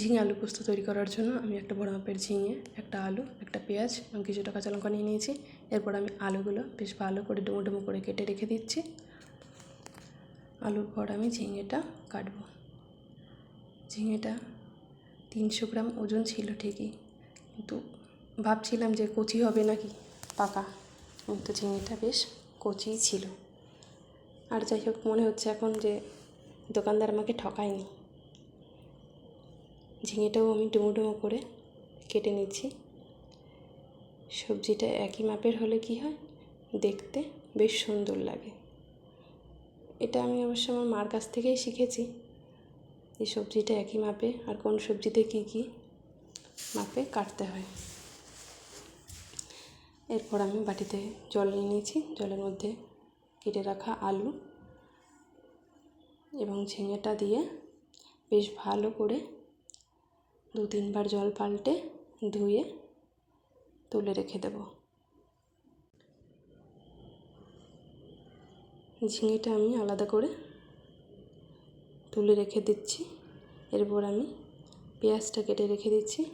ঝিঙে আলু পোস্ত তৈরি করার জন্য আমি একটা বড় মাপের ঝিঙে, একটা আলু, একটা পেঁয়াজ এবং কিছুটা কাঁচা লঙ্কা নিয়ে নিয়েছি। এরপর আমি আলুগুলো বেশ ভালো করে ডুমো ডুমো করে কেটে রেখে দিচ্ছি। আলুর পর আমি ঝিঙেটা কাটবো। ঝিঙেটা তিনশো গ্রাম ওজন ছিল ঠিকই, কিন্তু ভাবছিলাম যে কচি হবে নাকি পাকা, কিন্তু ঝিঙেটা বেশ কচিই ছিল। আর যাই হোক, মনে হচ্ছে এখন যে দোকানদার আমাকে ঠকায়নি। ঝিঙেটাও আমি ডুমো ডুমো করে কেটে নিচ্ছি। সবজিটা একই মাপের হলে কি হয়? দেখতে বেশ সুন্দর লাগে। এটা আমি অবশ্য আমার মার কাছ থেকেই শিখেছি এই সবজিটা একই মাপে আর কোন সবজিতে কী কী মাপে কাটতে হয়। এরপর আমি বাটিতে জল নিয়ে নিয়েছি। জলের মধ্যে কেটে রাখা আলু এবং ঝিঙেটা দিয়ে বেশ ভালো করে দু তিনবার জল পাল্টে ধুয়ে তুলে রেখে দেব। ঝিঙেটা আমি আলাদা করে তুলে রেখে দিচ্ছি। এরপর আমি পেঁয়াজটা কেটে রেখে দিচ্ছি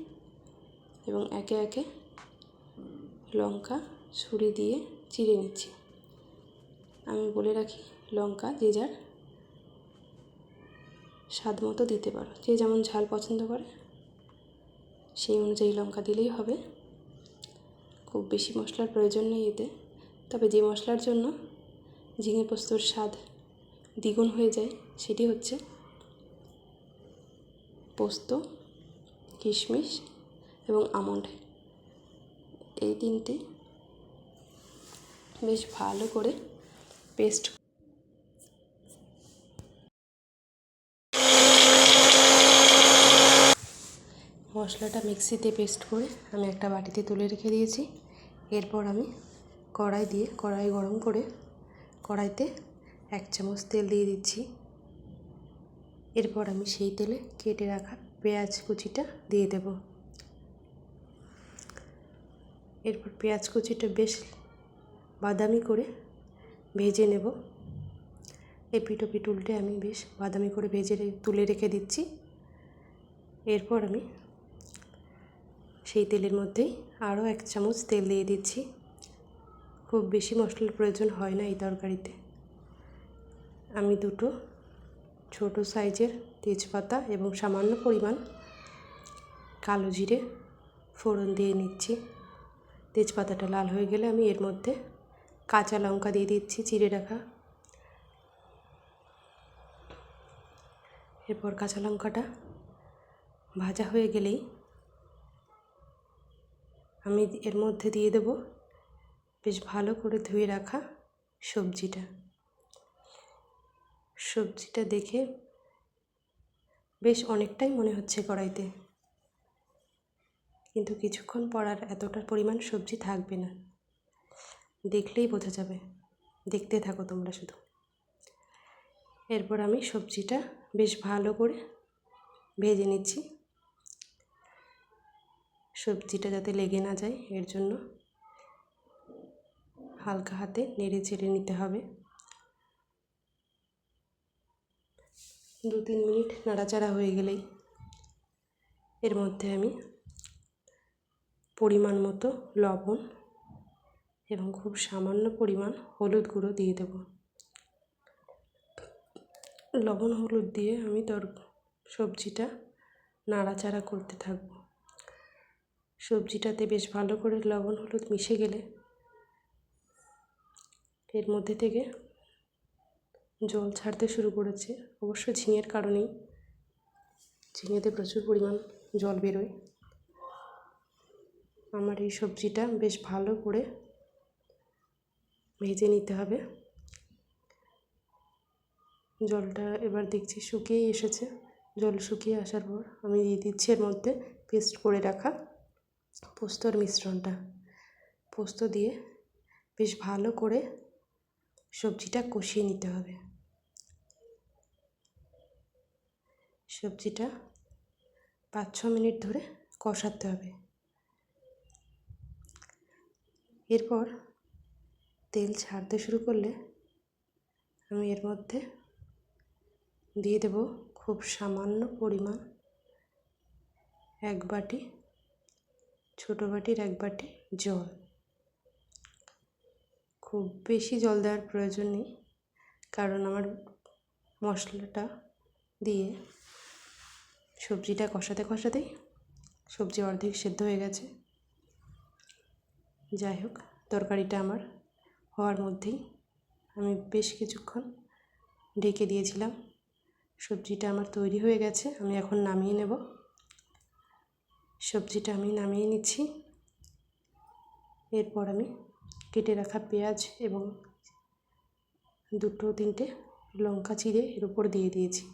এবং একে একে লঙ্কা ছুরি দিয়ে চিড়ে নিচ্ছি। আমি বলে রাখি, লঙ্কা যে যার স্বাদ মতো দিতে পারো। যে যেমন ঝাল পছন্দ করে সেই অনুযায়ী লঙ্কা দিলেই হবে। খুব বেশি মশলার প্রয়োজন নেই এতে। তবে যে মশলার জন্য ঝিঙে পোস্তর স্বাদ দ্বিগুণ হয়ে যায় সেটি হচ্ছে পোস্ত, কিশমিশ এবং আমন্ড। এই তিনটি বেশ ভালো করে পেস্ট মশলাটা মিক্সিতে পেস্ট করে আমি একটা বাটিতে তুলে রেখে দিয়েছি। এরপর আমি কড়াই দিয়ে, কড়াই গরম করে কড়াইতে এক চামচ তেল দিয়ে দিচ্ছি। এরপর আমি সেই তেলে কেটে রাখা পেঁয়াজ কুচিটা দিয়ে দেব। এরপর পেঁয়াজ কুচিটা বেশ বাদামি করে ভেজে নেব। এপিট ওপিট উল্টে আমি বেশ বাদামি করে ভেজে তুলে রেখে দিচ্ছি। এরপর আমি সেই তেলের মধ্যেই আরও এক চামচ তেল দিয়ে দিচ্ছি। খুব বেশি মশলার প্রয়োজন হয় না এই তরকারিতে। আমি দুটো ছোট সাইজের তেজপাতা এবং সামান্য পরিমাণ কালো জিরে ফোড়ন দিয়ে নিচ্ছি। তেজপাতাটা লাল হয়ে গেলে আমি এর মধ্যে কাঁচা লঙ্কা দিয়ে দিচ্ছি চিড়ে রাখা। এরপর কাঁচা লঙ্কাটা ভাজা হয়ে গেলেই আমি এর মধ্যে দিয়ে দেব। বেশ ভালো করে ধুয়ে রাখা সবজিটা। সবজিটা দেখে বেশ অনেকটাই মনে হচ্ছে কড়াইতে। কিন্তু কিছুক্ষণ পর আর এতটা পরিমাণ সবজি থাকবে না। দেখলেই বোঝা যাবে। দেখতে থাকো তোমরা শুধু। এরপর আমি সবজিটা বেশ ভালো করে ভেজে নিচ্ছি। সবজিটা যাতে লেগে না যায়, এর জন্য হালকা হাতে নেড়ে চেড়ে নিতে হবে। দু তিন মিনিট নাড়াচাড়া হয়ে গেলেই এর মধ্যে আমি পরিমাণ মতো লবণ এবং খুব সামান্য পরিমাণ হলুদ গুঁড়ো দিয়ে দেব। লবণ হলুদ দিয়ে আমি তোর, সবজিটা নাড়াচাড়া করতে থাকব। সবজিটাতে বেশ ভালো করে লবণ হলুদ মিশে গেলে এর মধ্যে থেকে জল ছাড়তে শুরু করেছে। অবশ্য ঝিঙের কারণেই ঝিঙেতে প্রচুর পরিমাণ জল বেরোয়। আমার এই সবজিটা বেশ ভালো করে ভেজে নিতে হবে। জলটা এবার দেখছি শুকিয়েই এসেছে। জল শুকিয়ে আসার পর আমি দিয়ে দিচ্ছি এর মধ্যে পেস্ট করে রাখা পোস্তর মিশ্রণটা। পোস্ত দিয়ে বেশ ভালো করে সবজিটা কষিয়ে নিতে হবে। সবজিটা পাঁচ ছ মিনিট ধরে কষাতে হবে। এরপর তেল ছাড়তে শুরু করলে আমি এর মধ্যে দিয়ে দেব খুব সামান্য পরিমাণ এক বাটি ছোটো বাটির এক বাটি জল। খুব বেশি জল দেওয়ার প্রয়োজন নেই, কারণ আমার মশলাটা দিয়ে সবজিটা কষাতে কষাতেই সবজি অর্ধেক সেদ্ধ হয়ে গেছে। যাই হোক, তরকারিটা আমার হওয়ার মধ্যেই আমি বেশ কিছুক্ষণ ঢেকে দিয়েছিলাম। সবজিটা আমার তৈরি হয়ে গেছে, আমি এখন নামিয়ে নেব। সবজিটা আমি নামিয়ে নিচ্ছি। এরপর আমি কেটে রাখা পেঁয়াজ এবং দুটো তিনটে লঙ্কা চিড়ে এর উপর দিয়ে দিয়েছি।